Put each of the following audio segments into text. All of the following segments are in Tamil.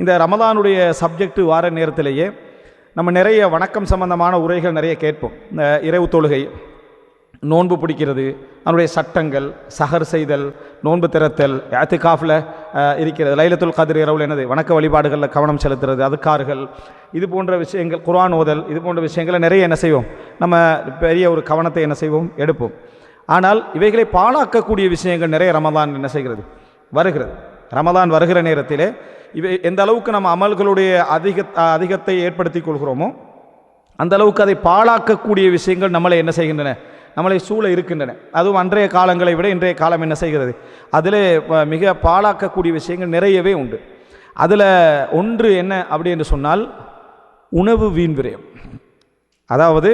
இந்த ரமதானுடைய சப்ஜெக்ட் வார நேரத்திலேயே நம்ம நிறைய வணக்கம் சம்பந்தமான உரைகள் நிறைய கேட்போம். இந்த இரவு தொழுகை நோன்பு பிடிக்கிறது அதனுடைய சட்டங்கள் சஹர் செய்தல் நோன்பு திறத்தல் ஏத்துக்காஃபில் இருக்கிறது. லைலத்துல் கதிர் இரவுல என்னது? வணக்க வழிபாடுகளில் கவனம் செலுத்துறது அதுக்கார்கள் இது போன்ற விஷயங்கள் குரான் ஓதல் இது போன்ற விஷயங்களை நிறைய என்ன செய்வோம்? நம்ம பெரிய ஒரு கவனத்தை என்ன செய்வோம்? எடுப்போம். ஆனால் இவைகளை பாழாக்கக்கூடிய விஷயங்கள் நிறைய ரமதான் என்ன செய்கிறது? வருகிறது. ரமதான் வருகிற நேரத்திலே இவை எந்த அளவுக்கு நம்ம அமல்களுடைய அதிக அதிகத்தை ஏற்படுத்தி கொள்கிறோமோ அந்த அளவுக்கு அதை பாழாக்கக்கூடிய விஷயங்கள் நம்மளை என்ன செய்கின்றன? நம்மளை சூழ இருக்கின்றன. அதுவும் அன்றைய காலங்களை விட இன்றைய காலம் என்ன செய்கிறது? அதில் மிக பாழாக்கக்கூடிய விஷயங்கள் நிறையவே உண்டு. அதில் ஒன்று என்ன அப்படி என்று சொன்னால் உணவு வீண் விரயம். அதாவது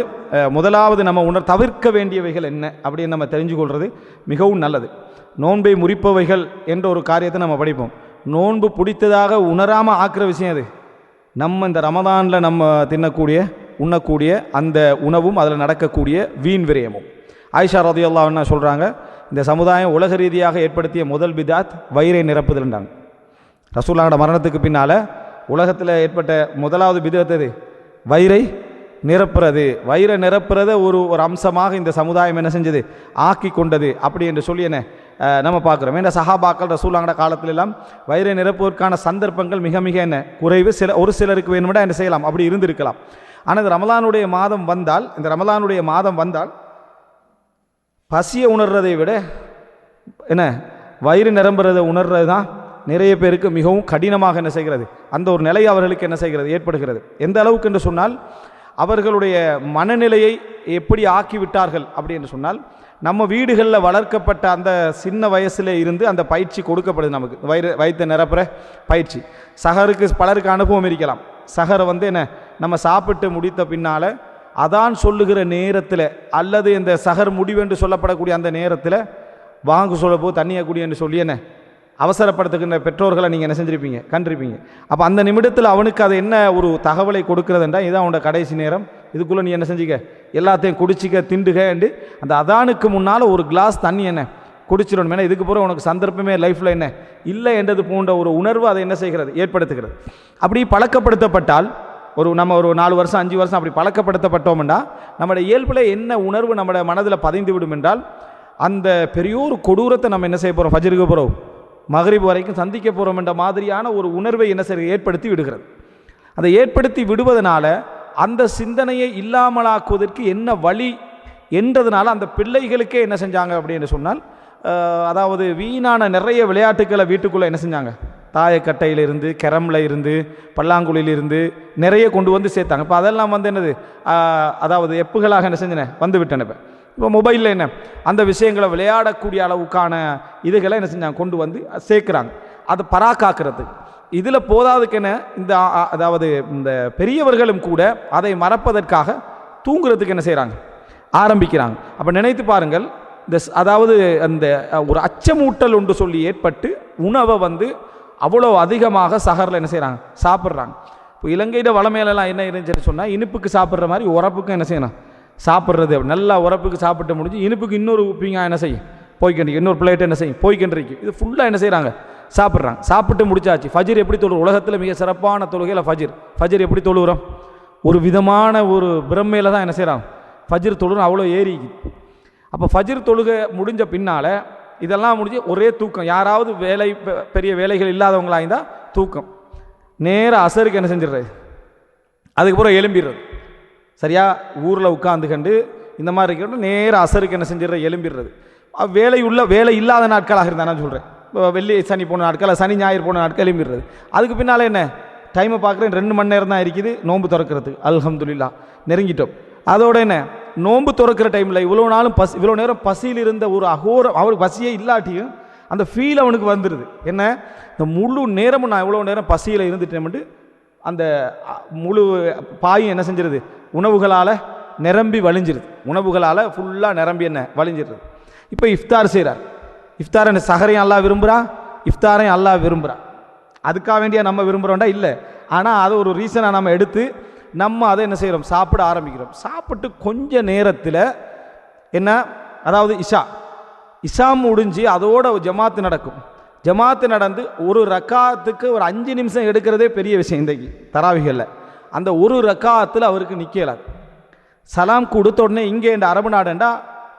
முதலாவது நம்ம உணர் தவிர்க்க வேண்டியவைகள் என்ன அப்படின்னு நம்ம தெரிஞ்சு கொள்வது மிகவும் நல்லது. நோன்பை முறிப்பவைகள் என்ற ஒரு காரியத்தை நம்ம படிப்போம். நோன்பு பிடித்ததாக உணராமல் ஆக்கிற விஷயம் அது. நம்ம இந்த ரமதானில் நம்ம தின்னக்கூடிய உண்ணக்கூடிய அந்த உணவும் அதில் நடக்கக்கூடிய வீண் விரயமும். ஆயிஷா ரதியுல்லா என்ன சொல்கிறாங்க இந்த சமுதாயம் உலக ரீதியாக ஏற்படுத்திய முதல் பிதாத் வயிறை நிரப்புதல்ன்றாங்க ரசூல்லாவோட மரணத்துக்கு பின்னால் உலகத்தில் ஏற்பட்ட முதலாவது பிதத் வயிறை நிரப்புறது. வயிறை நிரப்புறத ஒரு ஒரு அம்சமாக இந்த சமுதாயம் என்ன செஞ்சது? ஆக்கி கொண்டது. அப்படி என்று சொல்லி என்ன? நம்ம பார்க்குறோம். ஏன்னா சஹாபாக்கள் ரசூலாங்கட காலத்திலெல்லாம் வயிறை நிரப்புவதற்கான சந்தர்ப்பங்கள் மிக மிக என்ன? குறைவு. சில ஒரு சிலருக்கு வேணுமெண்டா என்ன செய்யலாம்? அப்படி இருந்திருக்கலாம். ஆனால் இந்த ரமலானுடைய மாதம் வந்தால் இந்த ரமலானுடைய மாதம் வந்தால் பசியை உணர்றதை விட என்ன? வயிறு நிரம்புறதை உணர்றது தான் நிறைய பேருக்கு மிகவும் கடினமாக என்ன செய்கிறது? அந்த ஒரு நிலை அவர்களுக்கு என்ன செய்கிறது? ஏற்படுகிறது. எந்த அளவுக்கு என்று சொன்னால் அவர்களுடைய மனநிலையை எப்படி ஆக்கி விட்டார்கள் அப்படி என்று சொன்னால் நம்ம வீடுகளில் வளர்க்கப்பட்ட அந்த சின்ன வயசில் இருந்து அந்த பயிற்சி கொடுக்கப்படுது நமக்கு. வயிறு வயிற்று நிரப்புற பயிற்சி. சகருக்கு பலருக்கு அனுபவம் இருக்கலாம். சகரை வந்து என்ன? நம்ம சாப்பிட்டு முடித்த பின்னால் அதான் சொல்லுகிற நேரத்தில் அல்லது இந்த சகர் முடிவென்று சொல்லப்படக்கூடிய அந்த நேரத்தில் வாங்க சொல்ல போ தண்ணியை குடி என்று சொல்லி என்ன? அவசரப்படுத்துகின்ற பெற்றோர்களை நீங்கள் என்ன செஞ்சுருப்பீங்க? கண்டிருப்பீங்க. அப்போ அந்த நிமிடத்தில் அவனுக்கு அது என்ன ஒரு தகவலை கொடுக்கிறதுன்றா இதான் அவனோட கடைசி நேரம். இதுக்குள்ளே நீ என்ன செஞ்சுக்க? எல்லாத்தையும் குடிச்சிக்க திண்டுகண்டு அந்த அதானுக்கு முன்னால் ஒரு கிளாஸ் தண்ணி என்ன? குடிச்சிடணும். ஏன்னா இதுக்கு பிறகு உனக்கு சந்தர்ப்பமே லைஃப்பில் என்ன? இல்லை என்றது போன்ற ஒரு உணர்வு அதை என்ன செய்கிறது? ஏற்படுத்துகிறது. அப்படி பழக்கப்படுத்தப்பட்டால் ஒரு நம்ம ஒரு நாலு வருஷம் அஞ்சு வருஷம் அப்படி பழக்கப்படுத்தப்பட்டோம்னா நம்முடைய இயல்பில் என்ன உணர்வு நம்முடைய மனதில் பதிந்து விடும் என்றால் அந்த பெரியோர் கொடூரத்தை நம்ம என்ன செய்ய போகிறோம் ஃபஜருக்கு போகிறோம் மகரிப் வரைக்கும் சந்திக்க போகிறோம் என்ற மாதிரியான ஒரு உணர்வை என்ன செய்ய ஏற்படுத்தி விடுகிறது. அதை ஏற்படுத்தி விடுவதனால அந்த சிந்தனையை இல்லாமலாக்குவதற்கு என்ன வழி என்றதுனால அந்த பிள்ளைகளுக்கே என்ன செஞ்சாங்க அப்படின்னு சொன்னால் அதாவது வீணான நிறைய விளையாட்டுக்களை வீட்டுக்குள்ளே என்ன செஞ்சாங்க? தாயக்கட்டையிலிருந்து கெரம்ல இருந்து பல்லாங்குழியிலிருந்து நிறைய கொண்டு வந்து சேர்த்தாங்க. இப்போ அதெல்லாம் வந்து என்னது? அதாவது எப்புகளாக என்ன செஞ்சன? வந்து விட்டேன் இப்போ. இப்போ மொபைலில் என்ன? அந்த விஷயங்களை விளையாடக்கூடிய அளவுக்கான இதுகளை என்ன செஞ்சாங்க? கொண்டு வந்து சேர்க்குறாங்க. அதை பராக்காக்குறது. இதில் போதாதுக்கு என்ன இந்த அதாவது இந்த பெரியவர்களும் கூட அதை மறப்பதற்காக தூங்குறதுக்கு என்ன செய்கிறாங்க ஆரம்பிக்கிறாங்க. அப்போ நினைத்து பாருங்கள் இந்த அதாவது அந்த ஒரு அச்சமூட்டல் ஒன்று சொல்லி ஏற்பட்டு உணவை வந்து அவ்வளோ அதிகமாக சகரில் என்ன செய்கிறாங்க சாப்பிட்றாங்க. இப்போ இலங்கையில் வளமையிலலாம் என்ன இருந்துச்சுன்னு சொன்னால் இனிப்புக்கு சாப்பிட்ற மாதிரி உரப்புக்கும் என்ன செய்யணும்? சாப்பிட்றது. நல்லா உரப்புக்கு சாப்பிட்டு முடிஞ்சு இனிப்புக்கு இன்னொரு உப்பிங்க என்ன செய்யும்? போய்க்கின்றிக்கு இன்னொரு பிளேட் என்ன செய்யும்? போய்க்கின்றிருக்கு இது ஃபுல்லாக என்ன செய்கிறாங்க சாப்பிட்றாங்க. சாப்பிட்டு முடிச்சாச்சு. ஃபஜிர் எப்படி தொழு உலகத்தில் மிக சிறப்பான தொழுகையில் ஃபஜிர். ஃபஜிர் எப்படி தொழுகிறோம் ஒரு விதமான ஒரு பிரம்மையில் தான் என்ன செய்கிறாங்க ஃபஜிர் தொழுகிறோம் அவ்வளோ ஏறிக்கு அப்போ ஃபஜிர் தொழுகை முடிஞ்ச பின்னால் இதெல்லாம் முடிஞ்சு ஒரே தூக்கம். யாராவது வேலை பெரிய வேலைகள் இல்லாதவங்களா இருந்தால் தூக்கம். நேராக அசருக்கு என்ன செஞ்சிடுறது? அதுக்கப்புறம் எலும்பிடுறது சரியா? ஊரில் உட்காந்து கண்டு இந்த மாதிரி இருக்கிறது நேராக அசருக்கு என்ன செஞ்சிடுற எலும்பிடுறது வேலையுள்ள வேலை உள்ள வேலை இல்லாத நாட்களாக இருந்தா நான் சொல்கிறேன் வெள்ளி சனி போன நாட்கள் சனி ஞாயிறு போன நாட்கள் எலும்பிடுறது அதுக்கு பின்னால் என்ன? டைமை பார்க்குறேன் ரெண்டு மணி நேரம் தான் இருக்குது நோன்பு திறக்கிறது. அல்ஹம்துல்லா நெருங்கிட்டோம். அதோட என்ன? நோன்பு திறக்கிற டைமில் இவ்வளோ நாளும் பசி இவ்வளோ நேரம் பசியில் இருந்த ஒரு அகோரம் அவருக்கு பசியே இல்லாட்டியும் அந்த ஃபீல் அவனுக்கு வந்துடுது என்ன? இந்த முழு நேரமும் நான் இவ்வளோ நேரம் பசியில் இருந்துட்டேன்ட்டு அந்த முழு பாயும் என்ன செஞ்சிருது? உணவுகளால் நிரம்பி வழிஞ்சிருது. உணவுகளால் ஃபுல்லாக நிரம்பி என்ன? வழிஞ்சிருது. இப்போ இஃப்தார் செய்கிறார் இஃப்தார் என்ன சஹரையும் அல்லா விரும்புகிறா இஃப்தாரையும் அல்லாஹ் விரும்புகிறான் அதுக்காக வேண்டியா நம்ம விரும்புகிறோம்டா இல்லை. ஆனால் அதை ஒரு ரீசனாக நம்ம எடுத்து நம்ம அதை என்ன செய்கிறோம் சாப்பிட ஆரம்பிக்கிறோம். சாப்பிட்டு கொஞ்ச நேரத்தில் என்ன? அதாவது இஷா. இஷா முடிஞ்சு அதோட ஜமாத்து நடக்கும். ஜமாத்து நடந்து ஒரு ரக்காத்துக்கு ஒரு அஞ்சு நிமிஷம் எடுக்கிறதே பெரிய விஷயம் இன்றைக்கு தராவிகளில். அந்த ஒரு ரக்காத்தில் அவருக்கு நிற்கலாது சலாம் கொடுத்த உடனே இங்கே இந்த அரபு நாடுண்டா?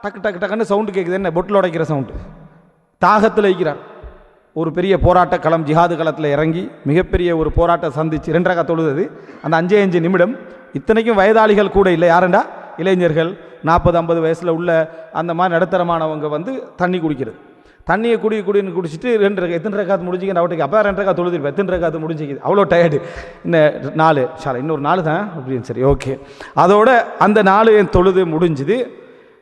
டக்கு டக்கு டக்குன்னு சவுண்டு கேட்குது என்ன? பொட்டில் உடைக்கிற சவுண்டு தாகத்தில் இருக்கிறார் ஒரு பெரிய போராட்ட களம் ஜிஹாது களத்தில் இறங்கி மிகப்பெரிய ஒரு போராட்டம் சந்திச்சு ரெண்டரகா தொழுது அந்த அஞ்சே அஞ்சு நிமிடம் இத்தனைக்கும் வயதாளிகள் கூட இல்லை. யாருண்டா? இளைஞர்கள். நாற்பது ஐம்பது வயசில் உள்ள அந்த மாதிரி நடுத்தரமானவங்க வந்து தண்ணி குடிக்கிறது. தண்ணியை குடி குடின்னு குடிச்சிட்டு ரெண்டு ரகா எத்தனை ரகாத்து முடிஞ்சிக்க அவட்டுக்கு அப்போ ரெண்டு ரகா தொழுது எத்தனை ரகாத்து முடிஞ்சிக்குது? அவ்வளோ டயர்டு இன்னும் நாலு. ஷாலா இன்னொரு நாலு தான்? அப்படின்னு சரி ஓகே அதோட அந்த நாலு என் தொழுது முடிஞ்சுது.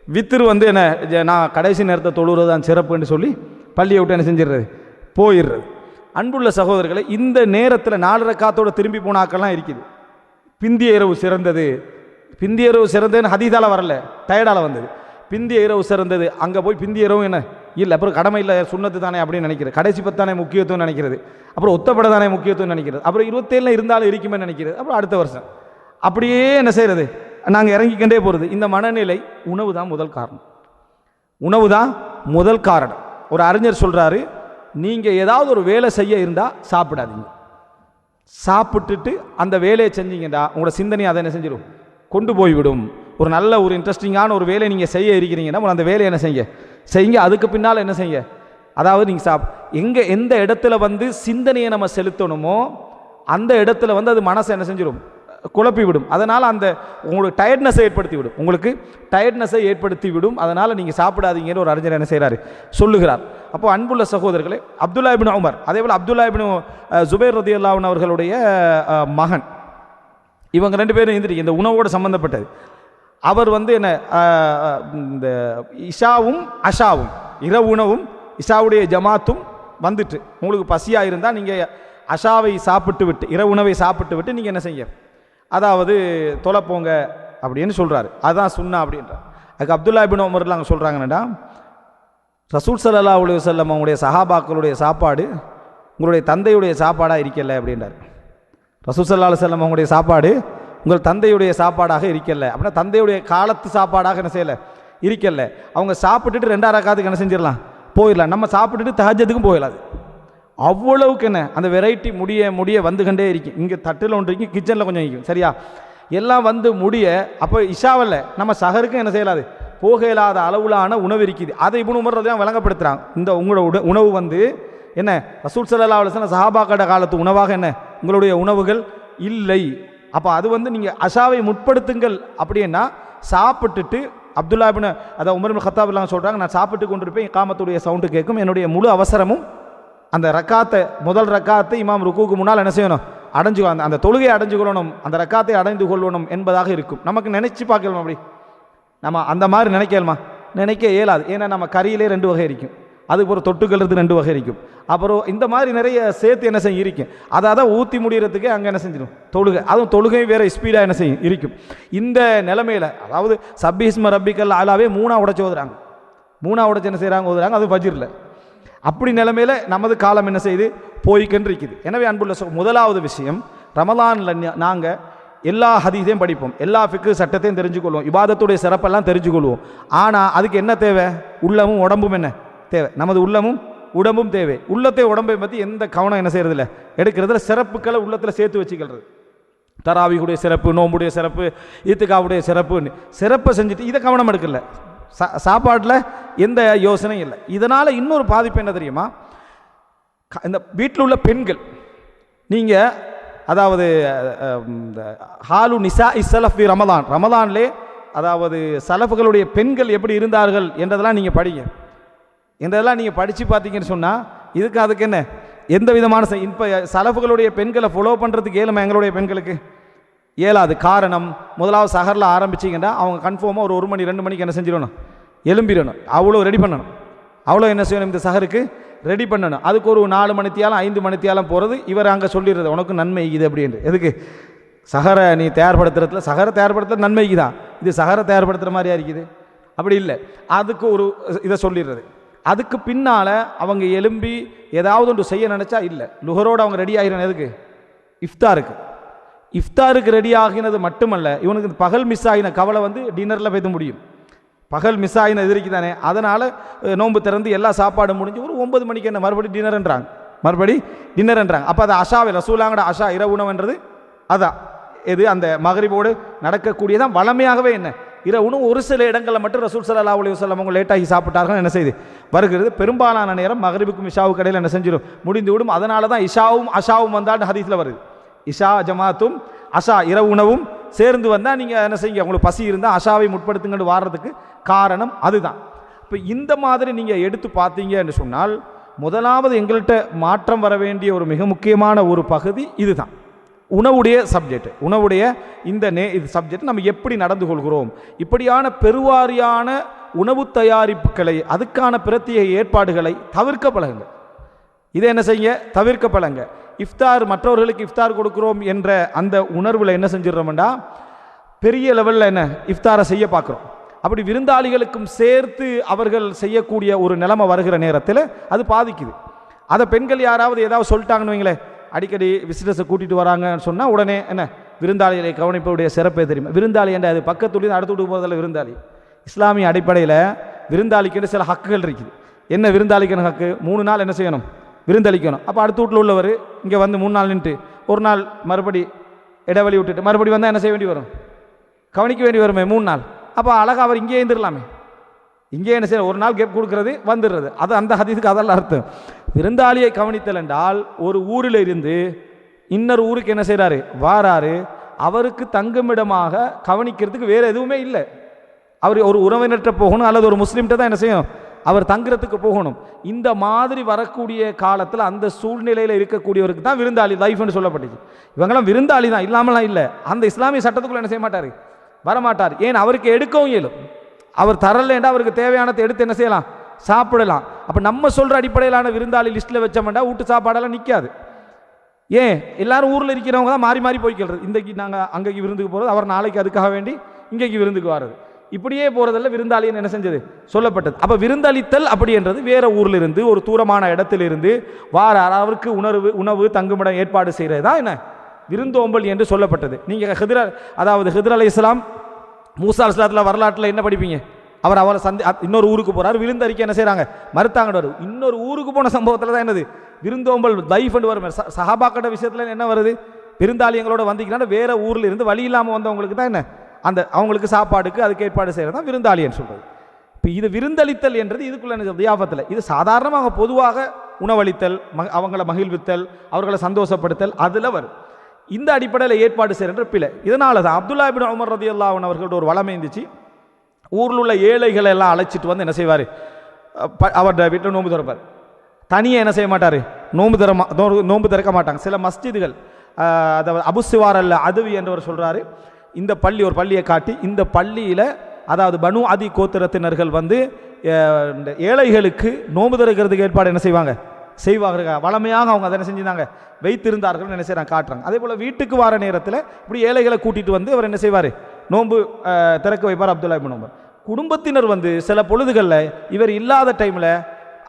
வித்துரு வந்து என்ன நான் கடைசி நேரத்தை தொழுகிறது தான் சிறப்புன்னு சொல்லி பள்ளியை விட்டு என்ன செஞ்சிடுறது? போயிடுறது. அன்புள்ள சகோதரர்களை இந்த நேரத்தில் நாலரை ரக்காத்தோட திரும்பி போனாக்கெல்லாம் இருக்குது. பிந்திய இரவு சிறந்தது. பிந்திய இரவு சிறந்ததுன்னு ஹதீதால் வரல டயர்டால் வந்தது. பிந்திய இரவு சிறந்தது. அங்கே போய் பிந்திய இரவு என்ன? இல்லை அப்புறம் கடமை இல்லை சுண்ணத்து தானே அப்படின்னு நினைக்கிறது. கடைசி பத்தானே முக்கியத்துவம் நினைக்கிறது. அப்புறம் ஒத்தப்பட தானே முக்கியத்துவம் நினைக்கிறது. அப்புறம் இருபத்தேழில் இருந்தாலும் இருக்குமே நினைக்கிறது. அப்புறம் அடுத்த வருஷம். அப்படியே என்ன செய்கிறது நாங்கள் இறங்கிக்கிட்டே போகிறது இந்த மனநிலை உணவு தான் முதல் காரணம். உணவு தான் முதல் காரணம். ஒரு அறிஞர் சொல்கிறாரு நீங்கள் ஏதாவது ஒரு வேலை செய்ய இருந்தால் சாப்பிடாதீங்க. சாப்பிட்டுட்டு அந்த வேலையை செஞ்சீங்கடா உங்களோட சிந்தனை அதை என்ன செஞ்சிடும்? கொண்டு போய்விடும். ஒரு நல்ல ஒரு இன்ட்ரெஸ்டிங்கான ஒரு வேலையை நீங்கள் செய்ய இருக்கிறீங்கன்னா அந்த வேலையை என்ன செய்யுங்க? செய்யுங்க. அதுக்கு பின்னால் என்ன செய்யுங்க? அதாவது நீங்கள் சாப் எங்கே எந்த இடத்துல வந்து சிந்தனையை நம்ம செலுத்தணுமோ அந்த இடத்துல வந்து அது மனசை என்ன செஞ்சிடும்? குழப்பி விடும் அதனால் அந்த உங்களுக்கு டயர்ட்னஸை ஏற்படுத்தி விடும் உங்களுக்கு டயர்ட்னஸை ஏற்படுத்தி விடும் அதனால் நீங்கள் சாப்பிடாதீங்கன்னு ஒரு அறிஞர் என்ன செய்கிறார் சொல்லுகிறார். அப்போ அன்புள்ள சகோதரர்களே அப்துல்லா இபின் உமர் அதே போல் அப்துல்லா இபின் ஜுபைர் ரதி அல்லாவின் அவர்களுடைய மகன். இவங்க ரெண்டு பேரும் எந்திரி இந்த உணவோடு சம்மந்தப்பட்டது அவர் வந்து என்ன இந்த இஷாவும் அஷாவும் இரவு உணவும் இஷாவுடைய ஜமாத்தும் வந்துட்டு. உங்களுக்கு பசியாக இருந்தால் நீங்கள் அஷாவை சாப்பிட்டு விட்டு இரவு உணவை சாப்பிட்டு விட்டு நீங்கள் என்ன செய்ய? அதாவது தொலைப்போங்க அப்படின்னு சொல்கிறாரு அதான் சுண்ணா அப்படின்றார். அதுக்கு அப்துல்லா பின் உமர்லாம் அங்கே சொல்கிறாங்கன்னடா ரசூல் சல்லா அலி வல்லம் அவங்களுடைய சஹாபாக்களுடைய சாப்பாடு உங்களுடைய தந்தையுடைய சாப்பாடாக இருக்கல அப்படின்றார். ரசூல் சல்லா அலுவலம் அவங்களுடைய சாப்பாடு உங்கள் தந்தையுடைய சாப்பாடாக இருக்கல. அப்படின்னா தந்தையுடைய காலத்து சாப்பாடாக என்ன செய்யலை? இருக்கல. அவங்க சாப்பிட்டுட்டு ரெண்டாயிரம் காத்துக்கு என்ன செஞ்சிடலாம்? போயிடலாம். நம்ம சாப்பிட்டுட்டு தஹஜத்துக்கும் போயிடலாம். அவ்வளவுக்கு என்ன? அந்த வெரைட்டி முடிய முடிய வந்துகண்டே இருக்கும் இங்கே தட்டில் ஒன்று இருக்கும் கிச்சனில் கொஞ்சம் இருக்கும் சரியா? எல்லாம் வந்து முடிய அப்போ இஷாவில் நம்ம சகருக்கும் என்ன செய்யலாது? போக இல்லாத அளவுலான உணவு இருக்குது. அதை இபுன் உமர் தான் விளங்கப்படுத்துகிறாங்க இந்த உங்களோட உட- உணவு வந்து என்ன? ரசூல் சல்லா அலுவலம் சஹாபாக்கட காலத்து உணவாக என்ன? உங்களுடைய உணவுகள் இல்லை. அப்போ அது வந்து நீங்கள் அஷாவை முற்படுத்துங்கள். அப்படின்னா சாப்பிட்டுட்டு அப்துல்லா பின் அதை உமர் பின் சொல்கிறாங்க நான் சாப்பிட்டு கொண்டிருப்பேன் காமத்துடைய சவுண்டு கேட்கும். என்னுடைய முழு அவசரமும் அந்த ரக்காத்தை முதல் ரக்காத்தை இமாம் ருக்குவுக்கு முன்னால் என்ன செய்யணும்? அடைஞ்சு அந்த அந்த தொழுகை அடைஞ்சு கொள்ளணும் அந்த ரக்காத்தை அடைந்து கொள்ளணும் என்பதாக இருக்கும். நமக்கு நினச்சி பார்க்கலாம் அப்படி? நம்ம அந்த மாதிரி நினைக்கலாமா? நினைக்க இயலாது. ஏன்னா நம்ம கறியிலே ரெண்டு வகை இருக்கும். அதுக்கு ஒரு தொட்டுக்கிறது ரெண்டு வகை இருக்கும். அப்புறம் இந்த மாதிரி நிறைய சேர்த்து என்ன செய்யும்? இருக்கும். அதை தான் ஊற்றி முடிகிறதுக்கு அங்கே என்ன செஞ்சிடும்? தொழுகை. அதுவும் தொழுகையும் வேறு ஸ்பீடாக என்ன செய்யும்? இருக்கும். இந்த நிலைமையில் அதாவது சப்பீஸ்ம ரப்பிக்கல் ஆளாவே மூணாக உடச்சி ஓதுறாங்க. மூணாக உடச்சி என்ன செய்கிறாங்க ஓதுறாங்க. அது பஜிரில் அப்படி நிலைமையில் நமது காலம் என்ன செய்யுது? போய்க்கென்றிருக்குது எனவே அன்புள்ள சொ- முதலாவது விஷயம் ரமலானில் நாங்கள் எல்லா ஹதீஸையும் படிப்போம். எல்லா ஃபிக்கு சட்டத்தையும் தெரிஞ்சுக்கொள்வோம். இபாதத்துடைய சிறப்பெல்லாம் தெரிஞ்சுக்கொள்வோம். ஆனால் அதுக்கு என்ன தேவை? உள்ளமும் உடம்பும் என்ன தேவை? நமது உள்ளமும் உடம்பும் தேவை. உள்ளத்தை உடம்பை பற்றி எந்த கவனம் என்ன செய்கிறதில்ல எடுக்கிறதுல சிறப்புக்களை உள்ளத்தில் சேர்த்து வச்சுக்கிறது. தராவிகுடைய சிறப்பு நோம்புடைய சிறப்பு ஈத்துக்காவுடைய சிறப்புன்னு. சிறப்பை செஞ்சுட்டு இதை கவனம் எடுக்கல. சா சாப்பாட்டில் எந்த யோசனையும் இல்லை. இதனால் இன்னொரு பாதிப்பு என்ன தெரியுமா? இந்த வீட்டில் உள்ள பெண்கள் நீங்கள் அதாவது இந்த ஹாலு நிசா இசலஃபி ரமதான் ரமதான்லே அதாவது சலஃபுகளுடைய பெண்கள் எப்படி இருந்தார்கள் என்றதெல்லாம் நீங்கள் படிங்க. என்றதெல்லாம் நீங்கள் படித்து பார்த்தீங்கன்னு சொன்னால் இதுக்கு அதுக்கு என்ன? எந்த விதமான இப்போ சலஃபுகளுடைய பெண்களை ஃபாலோ பண்ணுறதுக்கு ஏழுமா எங்களுடைய பெண்களுக்கு? ஏழாது காரணம் முதலாவது சஹரில் ஆரம்பிச்சிங்கன்னா அவங்க கன்ஃபார்மாக ஒரு ஒரு மணி ரெண்டு மணிக்கு என்ன செஞ்சிடணும் எலும்பிடணும் அவ்வளோ ரெடி பண்ணணும். அவ்வளோ என்ன செய்யணும்? இந்த சகருக்கு ரெடி பண்ணணும். அதுக்கு ஒரு நாலு மணித்தியாலும் ஐந்து மணித்தியாலும் போகிறது இவர் அங்கே சொல்லிடுறது உனக்கு நன்மை இது அப்படின்ட்டு எதுக்கு? சகரை நீ தயார்படுத்துறதுல சகரை தயார்படுத்துறது நன்மைக்கு தான். இது சகரை தயார்படுத்துகிற மாதிரியா இருக்குது? அப்படி இல்லை. அதுக்கு ஒரு இதை சொல்லிடுறது. அதுக்கு பின்னால் அவங்க எலும்பி ஏதாவது ஒன்று செய்ய நினச்சா இல்லை. லுகரோடு அவங்க ரெடி ஆகிடணும் எதுக்கு? இஃப்தாருக்கு. இஃப்தாருக்கு ரெடி ஆகினது மட்டுமல்ல இவனுக்கு இந்த பகல் மிஸ் ஆகின கவலை வந்து டின்னரில் போய்த்து முடியும். பகல் மிஸ் ஆகின எதிரிக்கு தானே. அதனால் நோன்பு திறந்து எல்லா சாப்பாடும் முடிஞ்சு ஒரு ஒன்பது மணிக்கு என்ன மறுபடி டின்னர்ன்றாங்க மறுபடி டின்னர்ன்றாங்க அப்போ அது அஷாவே ரசூலாங்கட அஷா இரவு உணவுன்றது? அதான் இது அந்த மகரிபோடு நடக்கக்கூடியதான் வளமையாகவே என்ன? இரவுணும் ஒரு சில இடங்களில் மட்டும் ரசூல் சல்லா அலி வல்லம் அவங்க லேட்டாகி சாப்பிட்டார்கள் என்ன செய்யுது வருகிறது. பெரும்பாலான நேரம் மகரிபுக்கும் இஷாவுக்கு இடையில் என்ன செஞ்சிடும் முடிந்து விடும். அதனால தான் இஷாவும் அஷாவும் வந்தால் ஹதீஸில் வருது. இஷா ஜமாத்தும் அஷா இரவு உணவும் சேர்ந்து வந்தால் நீங்கள் என்ன செய்யுங்க? உங்களுக்கு பசி இருந்தால் அஷாவை முற்படுத்துங்கன்னு வாடுறதுக்கு காரணம் அதுதான். இப்போ இந்த மாதிரி நீங்கள் எடுத்து பார்த்தீங்கன்னு சொன்னால் முதலாவது எங்கள்கிட்ட மாற்றம் வர வேண்டிய ஒரு மிக முக்கியமான ஒரு பகுதி இதுதான். உணவுடைய சப்ஜெக்ட் உணவுடைய இந்த நே இது சப்ஜெக்ட் நம்ம எப்படி நடந்து கொள்கிறோம்? இப்படியான பெருவாரியான உணவு தயாரிப்புகளை அதுக்கான பிரத்யேக ஏற்பாடுகளை தவிர்க்க பழகுங்கள். இதை என்ன செய்ய தவிர்க்க இஃப்தார் மற்றவர்களுக்கு இஃப்தார் கொடுக்குறோம் என்ற அந்த உணர்வில் என்ன செஞ்சிடறோம்டா? பெரிய லெவலில் என்ன? இஃப்தாரை செய்ய பார்க்குறோம் அப்படி விருந்தாளிகளுக்கும் சேர்த்து அவர்கள் செய்யக்கூடிய ஒரு நிலைமை வருகிற நேரத்தில் அது பாதிக்குது. அதை பெண்கள் யாராவது ஏதாவது சொல்லிட்டாங்கன்னு வைங்களேன் அடிக்கடி விசிட்டர்ஸை கூட்டிகிட்டு வராங்கன்னு சொன்னால் உடனே என்ன? விருந்தாளிகளை கவனிப்பதுடைய சிறப்பே தெரியுமா. விருந்தாளி என்ற அது பக்கத்துலேருந்து அடுத்து விட்டு போகிறதில்ல விருந்தாளி. இஸ்லாமிய அடிப்படையில் விருந்தாளிக்கு சில ஹக்குகள் இருக்குது. என்ன விருந்தாளிக்கான ஹக்கு? மூணு நாள் என்ன செய்யணும்? விருந்தளிக்கணும். அப்போ அடுத்த வீட்டில் உள்ளவர் இங்கே வந்து மூணு நாள் நின்றுட்டு ஒரு நாள் மறுபடி இடைவெளி விட்டுட்டு மறுபடி வந்தால் என்ன செய்ய வேண்டி வரும்? கவனிக்க வேண்டி வருமே மூணு நாள். அப்போ அழகாக அவர் இங்கே இருந்துடலாமே. இங்கே என்ன செய்ய ஒரு நாள் கேப் கொடுக்கறது வந்துடுறது. அது அந்த ஹதீஸுக்கு அதெல்லாம் அர்த்தம். விருந்தாளியை கவனித்தல் என்றால் ஒரு ஊரில் இருந்து இன்னொரு ஊருக்கு என்ன செய்கிறாரு வாராரு. அவருக்கு தங்குமிடமாக கவனிக்கிறதுக்கு வேறு எதுவுமே இல்லை. அவர் ஒரு உறவினர்கிட்ட போகணும் அல்லது ஒரு முஸ்லீம்கிட்ட தான் என்ன செய்யும்? அவர் தங்குறதுக்கு போகணும். இந்த மாதிரி வரக்கூடிய காலத்தில் அந்த சூழ்நிலையில் இருக்கக்கூடியவருக்கு தான் விருந்தாளி லைஃப்னு சொல்லப்பட்டுச்சு இவங்கெல்லாம் விருந்தாளி தான் இல்லாமலாம் இல்லை. அந்த இஸ்லாமிய சட்டத்துக்குள்ளே என்ன செய்ய மாட்டார்? வரமாட்டார். ஏன்? அவருக்கு எடுக்கவும் இயலும். அவர் தரலேண்டா அவருக்கு தேவையானதை எடுத்து என்ன செய்யலாம்? சாப்பிடலாம். அப்போ நம்ம சொல்கிற அடிப்படையிலான விருந்தாளி லிஸ்ட்டில் வச்சோம்னா வீட்டு சாப்பாடெல்லாம் நிற்காது ஏன்? எல்லாரும் ஊரில் இருக்கிறவங்க தான் மாறி மாறி போய்க்கிறது இன்றைக்கு நாங்கள் அங்கேக்கு விருந்துக்கு போகிறது அவர் நாளைக்கு அதுக்காக வேண்டி இங்கேக்கு விருந்துக்கு வர்றது. இப்படியே போகிறதில்ல விருந்தாளின்னு என்ன செஞ்சது? சொல்லப்பட்டது. அப்போ விருந்தளித்தல் அப்படின்றது வேறு ஊரில் இருந்து ஒரு தூரமான இடத்திலிருந்து வார அளவிற்கு உணர்வு உணவு தங்குமிடம் ஏற்பாடு செய்கிறது தான் என்ன? விருந்தோம்பல் என்று சொல்லப்பட்டது. நீங்கள் ஹிதர அதாவது ஹிதர் அலி இஸ்லாம் மூசா இஸ்லாத்தில் வரலாற்றில் என்ன படிப்பீங்க? அவர் அவரை சந்தி இன்னொரு ஊருக்கு போகிறார் விருந்தறிக்கை என்ன செய்கிறாங்க மறுத்தாங்கன்னு வரும் இன்னொரு ஊருக்கு போன சம்பவத்தில் தான் என்னது? விருந்தோம்பல் லைஃப்னு வரும். ச- சஹாபாக்கட விஷயத்தில் என்ன வருது? விருந்தாளி எங்களோட வந்தீங்கன்னா வேறு ஊரில் இருந்து வழி இல்லாமல் வந்தவங்களுக்கு தான் என்ன? அந்த அவங்களுக்கு சாப்பாடுக்கு அதுக்கு ஏற்பாடு செய்கிறது தான் விருந்தாளின்னு சொல்கிறது இப்போ இது விருந்தளித்தல் என்றது இதுக்குள்ள தியாபத்தில் இது சாதாரணமாக பொதுவாக உணவளித்தல் மக அவங்களை மகிழ்வித்தல் அவர்களை சந்தோஷப்படுத்தல் அதில் வரும். இந்த அடிப்படையில் ஏற்பாடு செய்கிற பிழை. இதனால தான் அப்துல்லா பின் உமர் ரதி அல்லாவன் அவர்களோட ஒரு வளமை இருந்துச்சு ஊரில் உள்ள ஏழைகளை எல்லாம் அழைச்சிட்டு வந்து என்ன செய்வார்? அவர்கிட்ட வீட்டில் நோன்பு திறப்பார். தனியாக என்ன செய்ய மாட்டார்? நோன்பு தர நோம்பு நோ- நோன்பு திறக்க மாட்டாங்க. சில மஸ்ஜிதுகள் ஆஹ், அதாவது அபுசிவார் அல்ல அதுவி என்றவர் சொல்கிறாரு இந்த பள்ளி ஒரு பள்ளியை காட்டி இந்த பள்ளியில் அதாவது பனு அதி கோத்திரத்தினர்கள் வந்து இந்த ஏழைகளுக்கு நோன்பு திறக்கிறதுக்கு ஏற்பாடு என்ன செய்வாங்க? செய்வார்கள் வளமையாக அவங்க அதை என்ன செஞ்சிருந்தாங்க? வைத்திருந்தார்கள் என்ன செய்கிறாங்க காட்டுறாங்க. அதே போல் வீட்டுக்கு வர நேரத்தில் இப்படி ஏழைகளை கூட்டிகிட்டு வந்து அவர் என்ன செய்வார்? நோன்பு திறக்க வைப்பார் அப்துல்லா இப்னு உமர். குடும்பத்தினர் வந்து சில பொழுதுகளில் இவர் இல்லாத டைமில்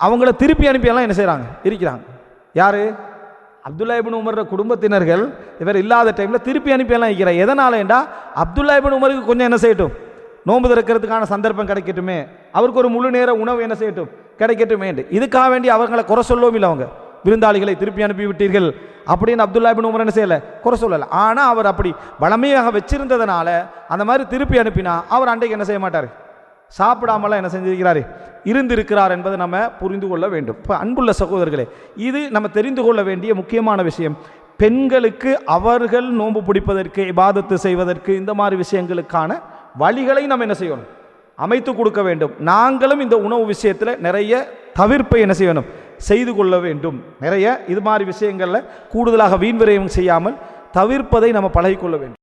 அவங்கள திருப்பி அனுப்பியெல்லாம் என்ன செய்கிறாங்க இருக்கிறாங்க. யார்? அப்துல்லா இப்னு உமர் குடும்பத்தினர்கள் இவர் இல்லாத டைமில் திருப்பி அனுப்பியெல்லாம் வைக்கிறார். எதனாலண்டா அப்துல்லா இப்னு உமருக்கு கொஞ்சம் என்ன செய்யட்டும்? நோன்பு திறக்கிறதுக்கான சந்தர்ப்பம் கிடைக்கட்டுமே. அவருக்கு ஒரு முழு நேர உணவு என்ன செய்யட்டும்? கிடைக்கட்டுமே இதுக்காக வேண்டி அவர்களை குறை சொல்லவும் இல்லை அவங்க. விருந்தாளிகளை திருப்பி அனுப்பிவிட்டீர்கள் அப்படின்னு அப்துல்லா இப்னு உமர் என்ன செய்யலை? குறை சொல்லலை. ஆனால் அவர் அப்படி வளமையாக வச்சிருந்ததுனால அந்த மாதிரி திருப்பி அனுப்பினா அவர் அன்றைக்கு என்ன செய்ய மாட்டார்? சாப்பிடாமலாம் என்ன செஞ்சிருக்கிறாரு? இருந்திருக்கிறார் என்பதை நம்ம புரிந்து கொள்ள வேண்டும். இப்போ அன்புள்ள சகோதரர்களே இது நம்ம தெரிந்து கொள்ள வேண்டிய முக்கியமான விஷயம். பெண்களுக்கு அவர்கள் நோன்பு பிடிப்பதற்கு இபாதத்து செய்வதற்கு இந்த மாதிரி விஷயங்களுக்கான வழிகளை நம்ம என்ன செய்யணும்? அமைத்து கொடுக்க வேண்டும். நாங்களும் இந்த உணவு விஷயத்தில் நிறைய தவிர்ப்பை என்ன செய்யணும்? செய்து கொள்ள வேண்டும். நிறைய இது மாதிரி விஷயங்களில் கூடுதலாக வீண் விரயம் செய்யாமல் தவிர்ப்பதை நம்ம பழகிக்கொள்ள வேண்டும்.